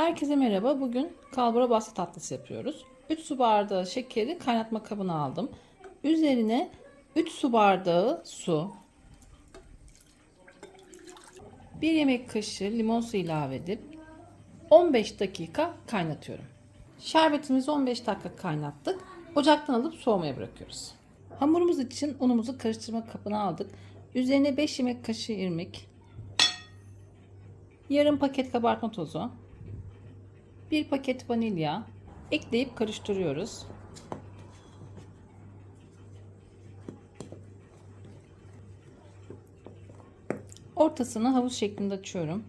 Herkese merhaba. Bugün kalbura bastı tatlısı yapıyoruz. 3 su bardağı şekeri kaynatma kabına aldım. Üzerine 3 su bardağı su, 1 yemek kaşığı limon suyu ilave edip 15 dakika kaynatıyorum. Şerbetimizi 15 dakika kaynattık. Ocaktan alıp soğumaya bırakıyoruz. Hamurumuz için unumuzu karıştırma kabına aldık. Üzerine 5 yemek kaşığı irmik, yarım paket kabartma tozu, bir paket vanilya ekleyip karıştırıyoruz. Ortasını havuz şeklinde açıyorum.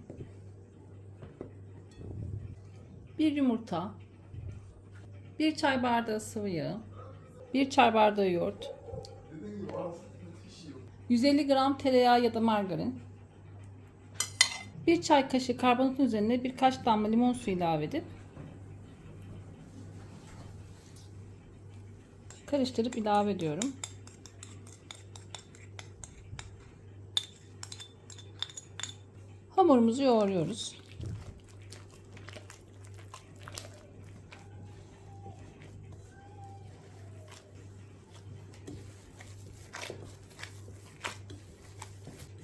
Bir yumurta, bir çay bardağı sıvı yağ, bir çay bardağı yoğurt, 150 gram tereyağı ya da margarin, bir çay kaşığı karbonatın üzerine birkaç damla limon suyu ilave edip karıştırıp ilave ediyorum. Hamurumuzu yoğuruyoruz.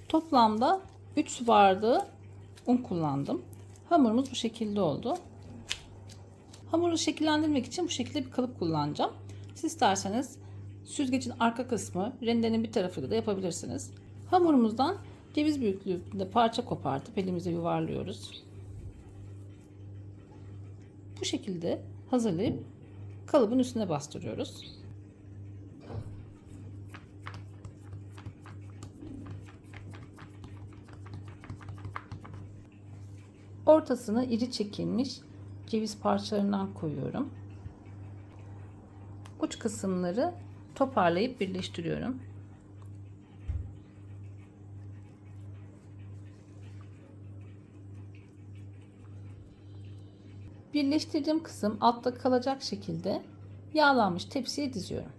Toplamda 3 su bardağı un kullandım. Hamurumuz bu şekilde oldu. Hamuru şekillendirmek için bu şekilde bir kalıp kullanacağım. Siz isterseniz süzgecin arka kısmı rendenin bir tarafıyla da yapabilirsiniz. Hamurumuzdan ceviz büyüklüğünde parça kopartıp elimize yuvarlıyoruz. Bu şekilde hazırlayıp kalıbın üstüne bastırıyoruz. Ortasına iri çekilmiş ceviz parçalarından koyuyorum. Uç kısımları toparlayıp birleştiriyorum. Birleştirdiğim kısım altta kalacak şekilde yağlanmış tepsiye diziyorum.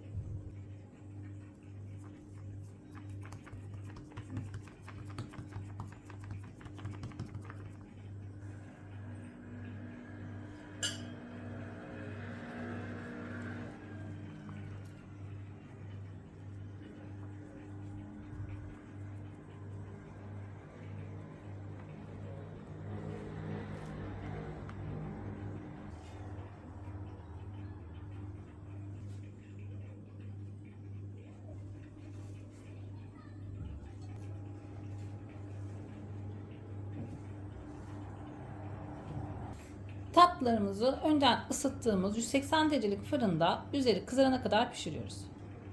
Tatlılarımızı önceden ısıttığımız 180 derecelik fırında üzeri kızarana kadar pişiriyoruz.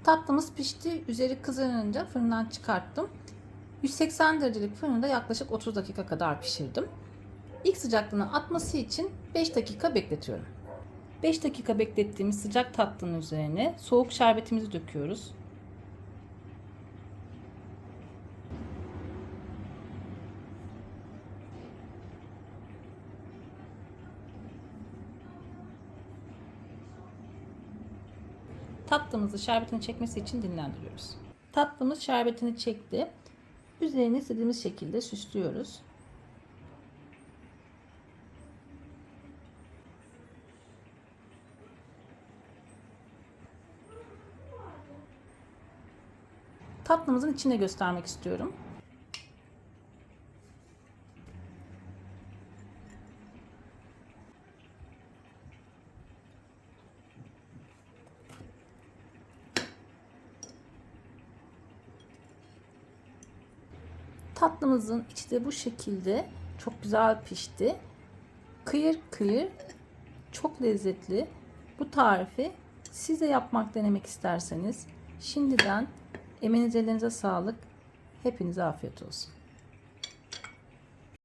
Tatlımız pişti. Üzeri kızarınca fırından çıkarttım. 180 derecelik fırında yaklaşık 30 dakika kadar pişirdim. İlk sıcaklığını atması için 5 dakika bekletiyorum. 5 dakika beklettiğimiz sıcak tatlının üzerine soğuk şerbetimizi döküyoruz. Tatlımızı şerbetini çekmesi için dinlendiriyoruz. Tatlımız şerbetini çekti. Üzerini istediğimiz şekilde süslüyoruz. Tatlımızın içine göstermek istiyorum. Tatlımızın içi de bu şekilde çok güzel pişti. Kıyır kıyır çok lezzetli. Bu tarifi siz de yapmak denemek isterseniz şimdiden emeğinize ellerinize sağlık. Hepinize afiyet olsun.